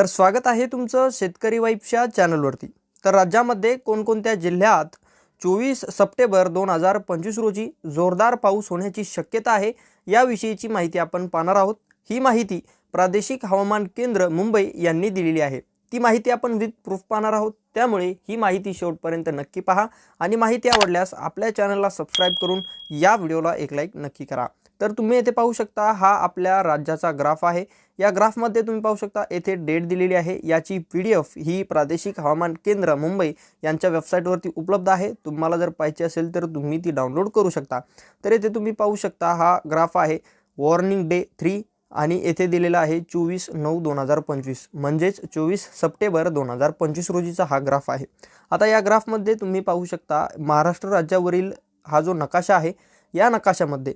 तर स्वागत आहे तुमचं शेतकरी वाईफच्या चॅनलवरती. तर राज्यामध्ये कोणकोणत्या जिल्ह्यात चोवीस सप्टेंबर दोन हजार पंचवीस रोजी जोरदार पाऊस होण्याची शक्यता आहे याविषयीची माहिती आपण पाहणार आहोत. ही माहिती प्रादेशिक हवामान केंद्र मुंबई यांनी दिलेली आहे. ती माहिती आपण विथ प्रूफ पाहणार आहोत. त्यामुळे ही माहिती शेवटपर्यंत नक्की पहा आणि माहिती आवडल्यास आपल्या चॅनलला सबस्क्राईब करून या व्हिडिओला एक लाईक नक्की करा. तर तुम्ही येथे पाहू शकता हा आपल्या राज्याचा ग्राफ आहे. या ग्राफमध्ये तुम्ही पाहू शकता येथे डेट दिलेली आहे. याची पी डी एफ ही प्रादेशिक हवामान केंद्र मुंबई यांच्या वेबसाईटवरती उपलब्ध आहे. तुम्हाला जर पाहिजे असेल तर तुम्ही ती डाउनलोड करू शकता. तर येथे तुम्ही पाहू शकता हा ग्राफ आहे. वॉर्निंग डे थ्री आणि येथे दिलेला आहे चोवीस नऊ दोन हजार पंचवीस. म्हणजेच चोवीस सप्टेंबर दोन हजार पंचवीस रोजीचा हा ग्राफ आहे. आता या ग्राफमध्ये तुम्ही पाहू शकता महाराष्ट्र राज्यावरील हा जो नकाशा आहे या नकाशामध्ये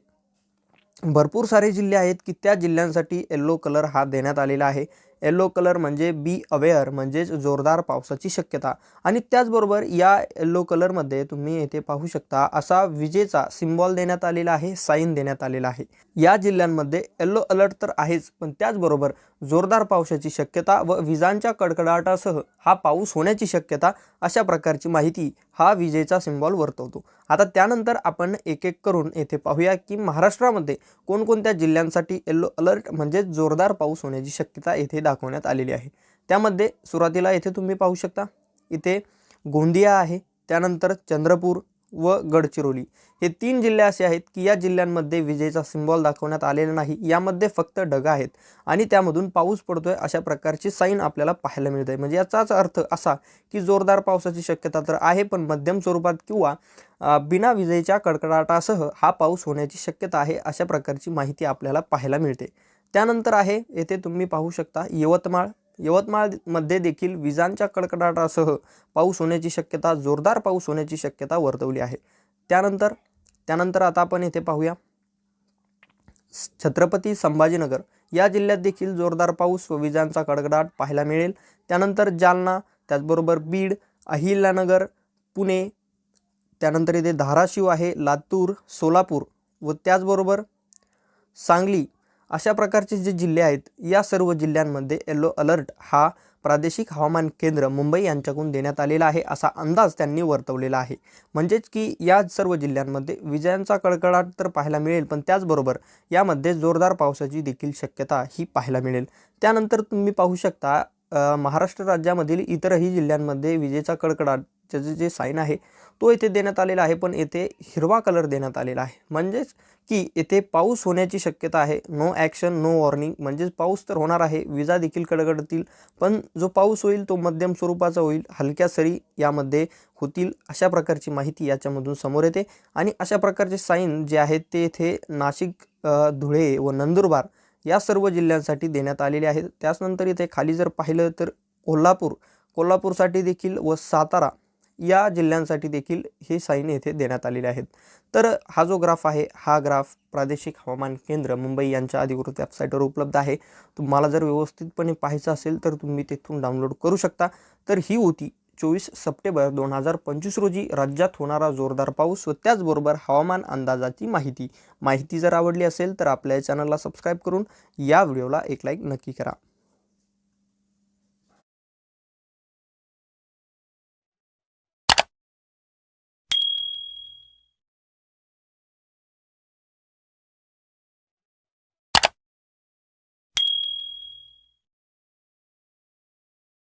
भरपूर सारे जिल्हे आहेत की त्या जिल्ह्यांसाठी येल्लो कलर हा देण्यात आलेला आहे. येल्लो कलर म्हणजे बी अवेअर म्हणजेच जोरदार पावसाची शक्यता. आणि त्याचबरोबर या येल्लो कलरमध्ये तुम्ही येथे पाहू शकता असा विजेचा सिम्बॉल देण्यात आलेला आहे साईन देण्यात आलेला आहे. या जिल्ह्यांमध्ये येल्लो अलर्ट तर आहेच पण त्याचबरोबर जोरदार पावसाची शक्यता व विजांच्या कडकडाटासह हा पाऊस होण्याची शक्यता अशा प्रकारची माहिती हा विजेचा सिम्बॉल वर्तवतो. आता त्यानंतर आपण एक एक करून येथे पाहूया की महाराष्ट्रामध्ये कोणकोणत्या जिल्ह्यांसाठी येल्लो अलर्ट म्हणजेच जोरदार पाऊस होण्याची शक्यता येथे दाखवण्यात आलेली आहे. त्यामध्ये सुरुवातीला येथे तुम्ही पाहू शकता. इथे गोंदिया आहे त्यानंतर चंद्रपूर व गडचिरोली. हे तीन जिल्हे असे आहेत की या जिल्ह्यांमध्ये विजेचा सिम्बॉल दाखवण्यात आलेला नाही. यामध्ये फक्त ढग आहेत आणि त्यामधून पाऊस पडतोय अशा प्रकारची साईन आपल्याला पाहायला मिळते म्हणजे याचाच अर्थ असा की जोरदार पावसाची शक्यता तर आहे पण मध्यम स्वरूपात किंवा बिना विजेच्या कडकडाटासह हा पाऊस होण्याची शक्यता आहे अशा प्रकारची माहिती आपल्याला पाहायला मिळते. त्यानंतर आहे येथे तुम्ही पाहू शकता यवतमाळ यवतमाळमध्ये देखील विजांच्या कडकडाटासह पाऊस होण्याची शक्यता जोरदार पाऊस होण्याची शक्यता वर्तवली आहे. त्यानंतर त्यानंतर आता आपण येथे पाहूया. छत्रपती संभाजीनगर या जिल्ह्यात देखील जोरदार पाऊस व विजांचा कडकडाट पाहायला मिळेल. त्यानंतर जालना त्याचबरोबर बीड अहिल्यानगर पुणे त्यानंतर इथे धाराशिव आहे लातूर सोलापूर व त्याचबरोबर सांगली अशा प्रकारचे जे जिल्हे आहेत या सर्व जिल्ह्यांमध्ये येलो अलर्ट हा प्रादेशिक हवामान केंद्र मुंबई यांच्याकडून देण्यात आलेला आहे असा अंदाज त्यांनी वर्तवलेला आहे. म्हणजेच की या सर्व जिल्ह्यांमध्ये विजांचा कडकडाट तर पाहायला मिळेल पण त्याचबरोबर यामध्ये जोरदार पावसाची देखील शक्यता ही पाहायला मिळेल. त्यानंतर तुम्ही पाहू शकता महाराष्ट्र राज्यामधील इतरही जिल्ह्यांमध्ये विजेचा कडकडाट त्याचे जे साईन आहे तो येथे देण्यात आलेला आहे. पण येथे हिरवा कलर देण्यात आलेला आहे. म्हणजेच की येथे पाऊस होण्याची शक्यता आहे. नो ॲक्शन नो वॉर्निंग म्हणजेच पाऊस तर होणार आहे. विजा देखील कडकडतील. पण जो पाऊस होईल तो मध्यम स्वरूपाचा होईल. हलक्या सरी यामध्ये होतील अशा प्रकारची माहिती याच्यामधून समोर येते. आणि अशा प्रकारचे साईन जे आहेत ते येथे नाशिक धुळे व नंदुरबार या सर्व जिल्ह्यांसाठी देण्यात आलेले आहेत. त्याचनंतर इथे खाली जर पाहिलं तर कोल्हापूर. कोल्हापूरसाठी देखील व सातारा या जिल्ह्यांसाठी देखील हे साईन येथे देण्यात आलेले आहेत. तर हा जो ग्राफ आहे हा ग्राफ प्रादेशिक हवामान केंद्र मुंबई यांच्या अधिकृत वेबसाईटवर उपलब्ध आहे. तुम्हाला जर व्यवस्थितपणे पाहायचं असेल तर तुम्ही तिथून डाउनलोड करू शकता. तर ही होती चोवीस सप्टेंबर दोन हजार पंचवीस रोजी राज्यात होणारा जोरदार पाऊस व त्याचबरोबर हवामान अंदाजाची माहिती. माहिती जर आवडली असेल तर आपल्या चॅनलला सबस्क्राईब करून या व्हिडिओला एक लाईक नक्की करा.